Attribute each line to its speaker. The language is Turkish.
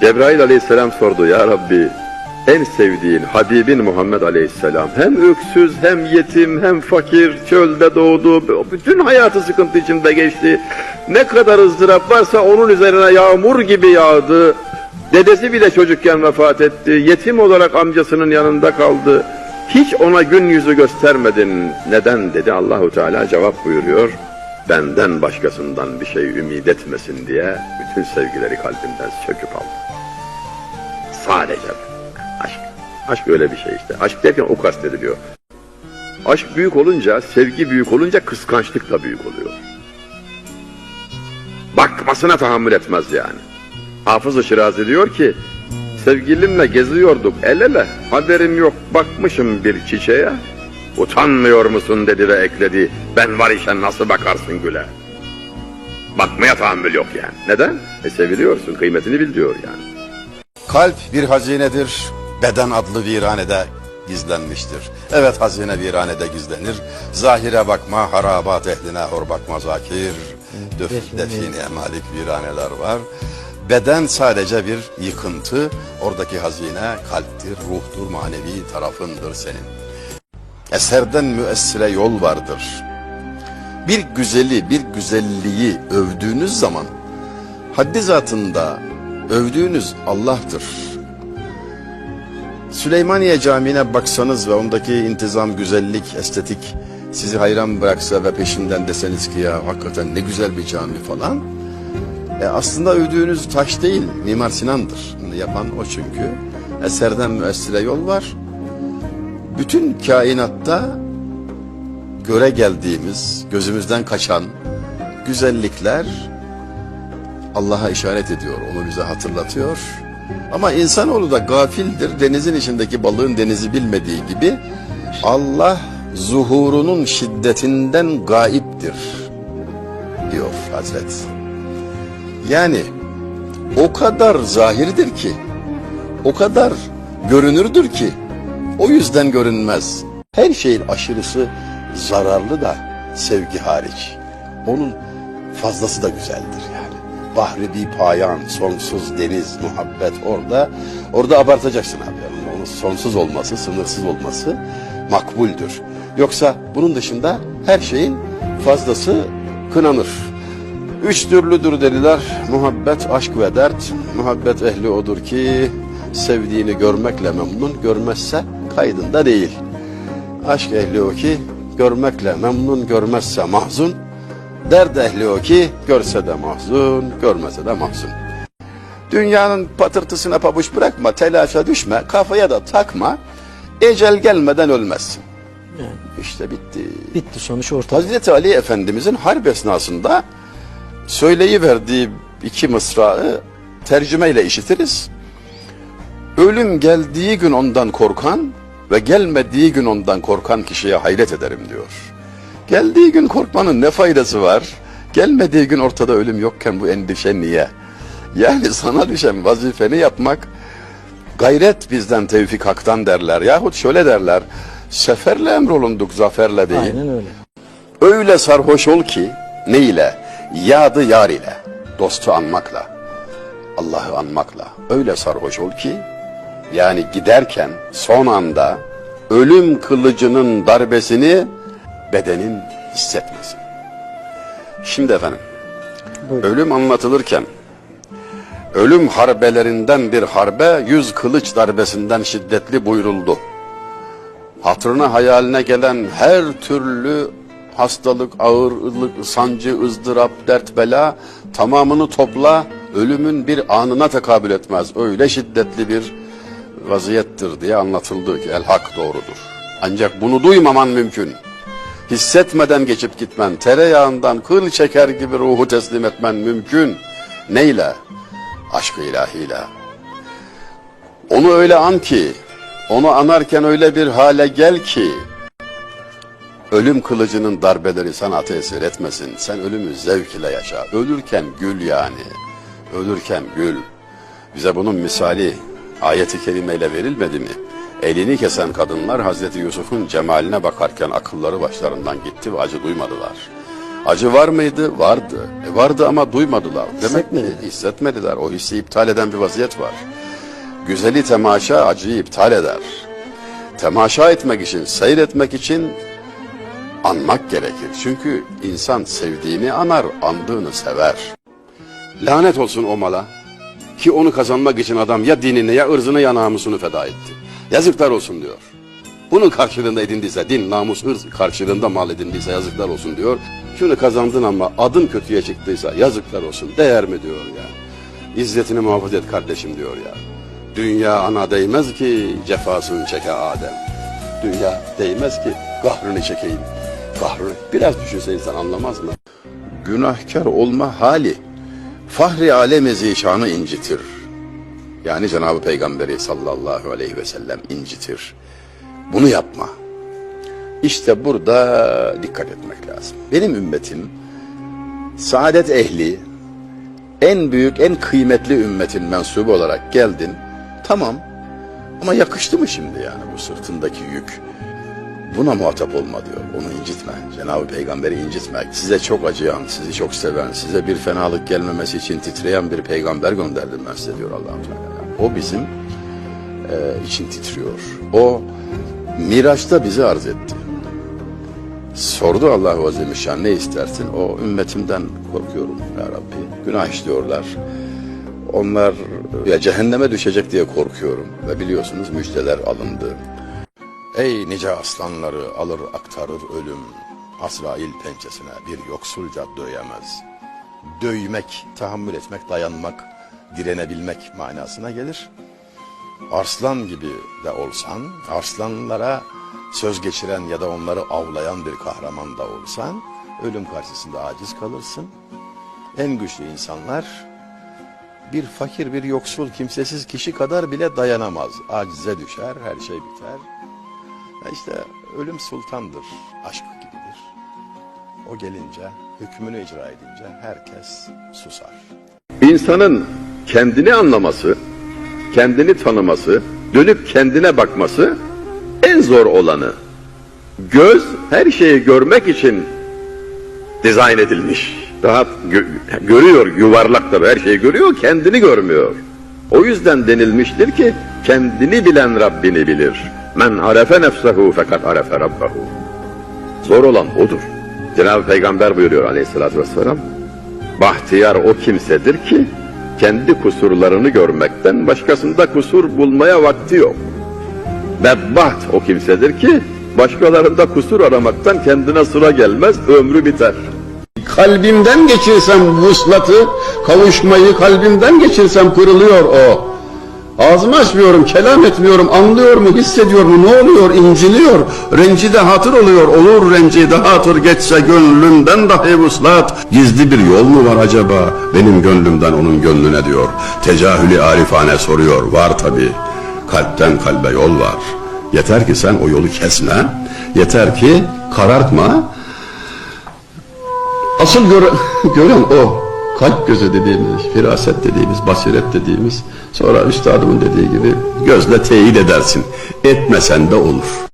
Speaker 1: Cebrail aleyhisselam sordu ya Rabbi en sevdiğin Habibin Muhammed aleyhisselam hem öksüz hem yetim hem fakir çölde doğdu bütün hayatı sıkıntı içinde geçti. Ne kadar ızdırap varsa onun üzerine yağmur gibi yağdı. Dedesi bile çocukken vefat etti. Yetim olarak amcasının yanında kaldı. Hiç ona gün yüzü göstermedin. Neden? dedi. Allahu Teala cevap buyuruyor benden başkasından bir şey ümit etmesin diye bütün sevgileri kalbimden söküp aldım Sadece aşk. Aşk öyle bir şey işte. Aşk derken o kastediliyor. Aşk büyük olunca, sevgi büyük olunca kıskançlık da büyük oluyor. Bakmasına tahammül etmez yani. Hafız-ı Şirazi diyor ki, sevgilimle geziyorduk el ele, haberim yok bakmışım bir çiçeğe. Utanmıyor musun dedi ve ekledi, ben var işe nasıl bakarsın güle. Bakmaya tahammül yok yani. Neden? E seviliyorsun, kıymetini bil diyor yani.
Speaker 2: Kalp bir hazinedir, beden adlı viranede gizlenmiştir. Evet hazine viranede gizlenir. Zahire bakma, harabat ehline hor bakma zakir. Döf, define malik viraneler var. Beden sadece bir yıkıntı, oradaki hazine kalptir, ruhtur, manevi tarafındır senin. Eserden müessire yol vardır. Bir güzeli, bir güzelliği övdüğünüz zaman haddi zatında övdüğünüz Allah'tır. Süleymaniye Camii'ne baksanız ve ondaki intizam, güzellik, estetik sizi hayran bıraksa ve peşinden deseniz ki ya hakikaten ne güzel bir cami falan. E aslında övdüğünüz taş değil, Mimar Sinan'dır. Yapan o çünkü. Eserden müessire yol var. Bütün kainatta göre geldiğimiz, gözümüzden kaçan güzellikler Allah'a işaret ediyor, onu bize hatırlatıyor. Ama insanoğlu da gafildir. Denizin içindeki balığın denizi bilmediği gibi Allah zuhurunun şiddetinden gaiptir diyor Hazret. Yani o kadar zahirdir ki, o kadar görünürdür ki o yüzden görünmez. Her şeyin aşırısı zararlı da sevgi hariç. Onun fazlası da güzeldir yani. Bahri bir payan, sonsuz deniz, muhabbet orada. Orada abartacaksın abi. Onun sonsuz olması, sınırsız olması makbuldür. Yoksa bunun dışında her şeyin fazlası kınanır. Üç türlüdür dediler. Muhabbet, aşk ve dert. Muhabbet ehli odur ki sevdiğini görmekle memnun, görmezse kaydında değil. Aşk ehli o ki görmekle memnun, görmezse mahzun. Dert ehli o ki görse de mahzun, görmese de mahzun. Dünyanın patırtısına pabuç bırakma, telaşa düşme, kafaya da takma. Ecel gelmeden ölmezsin.
Speaker 3: Yani
Speaker 2: İşte bitti.
Speaker 3: bitti sonuç ortada.
Speaker 2: Hazreti Ali Efendimizin harp esnasında söyleyiverdiği iki mısrağı tercümeyle işitiriz. Ölüm geldiği gün ondan korkan ve gelmediği gün ondan korkan kişiye hayret ederim diyor. Geldiği gün korkmanın ne faydası var? Gelmediği gün ortada ölüm yokken bu endişe niye? Yani sana düşen vazifeni yapmak gayret bizden tevfik haktan derler. Yahut şöyle derler. Seferle emrolunduk zaferle değil.
Speaker 3: Aynen öyle.
Speaker 2: Öyle sarhoş ol ki ne ile? Yadı yar ile. Dostu anmakla. Allah'ı anmakla. Öyle sarhoş ol ki yani giderken son anda ölüm kılıcının darbesini bedenin hissetmesin. Şimdi efendim
Speaker 3: Buyurun.
Speaker 2: ölüm anlatılırken ölüm harbelerinden bir harbe yüz kılıç darbesinden şiddetli buyuruldu hatırına hayaline gelen her türlü hastalık, ağırlık, sancı, ızdırap, dert, bela tamamını topla ölümün bir anına tekabül etmez. Öyle şiddetli bir vaziyettir diye anlatıldı ki el hak doğrudur. Ancak bunu duymaman mümkün. Hissetmeden geçip gitmen, tereyağından kıl çeker gibi ruhu teslim etmen mümkün. Neyle? Aşkı ilahiyle. Onu öyle an ki, onu anarken öyle bir hale gel ki, ölüm kılıcının darbeleri sana tesir etmesin. Sen ölümü zevk ile yaşa. Ölürken gül yani. Ölürken gül. Bize bunun misali ayeti kerimeyle verilmedi mi? Elini kesen kadınlar Hazreti Yusuf'un cemaline bakarken akılları başlarından gitti ve acı duymadılar. Acı var mıydı? Vardı. E vardı ama duymadılar. Demek
Speaker 3: Hissetmediler.
Speaker 2: hissetmediler. O hissi iptal eden bir vaziyet var. Güzeli temaşa acıyı iptal eder. Temaşa etmek için, seyretmek için anmak gerekir. Çünkü insan sevdiğini anar, andığını sever. Lanet olsun o mala ki onu kazanmak için adam ya dinini ya ırzını ya namusunu feda etti. Yazıklar olsun diyor. Bunun karşılığında edindiyse din, namus, ırz karşılığında mal edindiyse yazıklar olsun diyor. Şunu kazandın ama adın kötüye çıktıysa yazıklar olsun. Değer mi diyor ya. İzzetini muhafaza et kardeşim diyor ya. Dünya ana değmez ki cefasını çeke Adem. Dünya değmez ki kahrını çekeyim. Kahrını biraz düşünse insan anlamaz mı? Günahkar olma hali fahri alem zişanı incitir. Yani Cenab-ı Peygamberi sallallahu aleyhi ve sellem incitir. Bunu yapma. İşte burada dikkat etmek lazım. Benim ümmetim saadet ehli, en büyük, en kıymetli ümmetin mensubu olarak geldin. Tamam. Ama yakıştı mı şimdi yani bu sırtındaki yük? Buna muhatap olma diyor. Onu incitme. Cenab-ı Peygamberi incitme. Size çok acıyan, sizi çok seven, size bir fenalık gelmemesi için titreyen bir peygamber gönderdim ben size diyor allah Teala. O bizim e, için titriyor. O Miraç'ta bizi arz etti. Sordu Allahu Azimüşşan ne istersin? O ümmetimden korkuyorum ya Rabbi. Günah işliyorlar. Onlar ya cehenneme düşecek diye korkuyorum. Ve biliyorsunuz müjdeler alındı. Ey nice aslanları alır aktarır ölüm. Azrail pençesine bir yoksulca döyemez. Dövmek, tahammül etmek, dayanmak, direnebilmek manasına gelir. Arslan gibi de olsan, arslanlara söz geçiren ya da onları avlayan bir kahraman da olsan, ölüm karşısında aciz kalırsın. En güçlü insanlar bir fakir, bir yoksul, kimsesiz kişi kadar bile dayanamaz. Acize düşer, her şey biter. İşte ölüm sultandır, aşk gibidir. O gelince, hükmünü icra edince herkes susar.
Speaker 1: İnsanın kendini anlaması, kendini tanıması, dönüp kendine bakması en zor olanı. Göz her şeyi görmek için dizayn edilmiş. Daha gö- görüyor yuvarlaktır her şeyi görüyor kendini görmüyor. O yüzden denilmiştir ki kendini bilen Rabbini bilir. Men arefe nefsehu fakat arefe rabbehu. Zor olan odur. Cenab-ı Peygamber buyuruyor aleyhissalatü vesselam. Bahtiyar o kimsedir ki kendi kusurlarını görmekten başkasında kusur bulmaya vakti yok. Bedbaht o kimsedir ki başkalarında kusur aramaktan kendine sıra gelmez, ömrü biter.
Speaker 4: Kalbimden geçirsem vuslatı, kavuşmayı kalbimden geçirsem kırılıyor o. Ağzımı açmıyorum, kelam etmiyorum, anlıyor mu, hissediyor mu, ne oluyor, inciliyor, rencide hatır oluyor, olur rencide hatır geçse gönlümden dahi vuslat. Gizli bir yol mu var acaba benim gönlümden onun gönlüne diyor. Tecahülü arifane soruyor, var tabi. Kalpten kalbe yol var. Yeter ki sen o yolu kesme, yeter ki karartma, Asıl göre, gören o. Kalp gözü dediğimiz, firaset dediğimiz, basiret dediğimiz. Sonra üstadımın dediği gibi gözle teyit edersin. Etmesen de olur.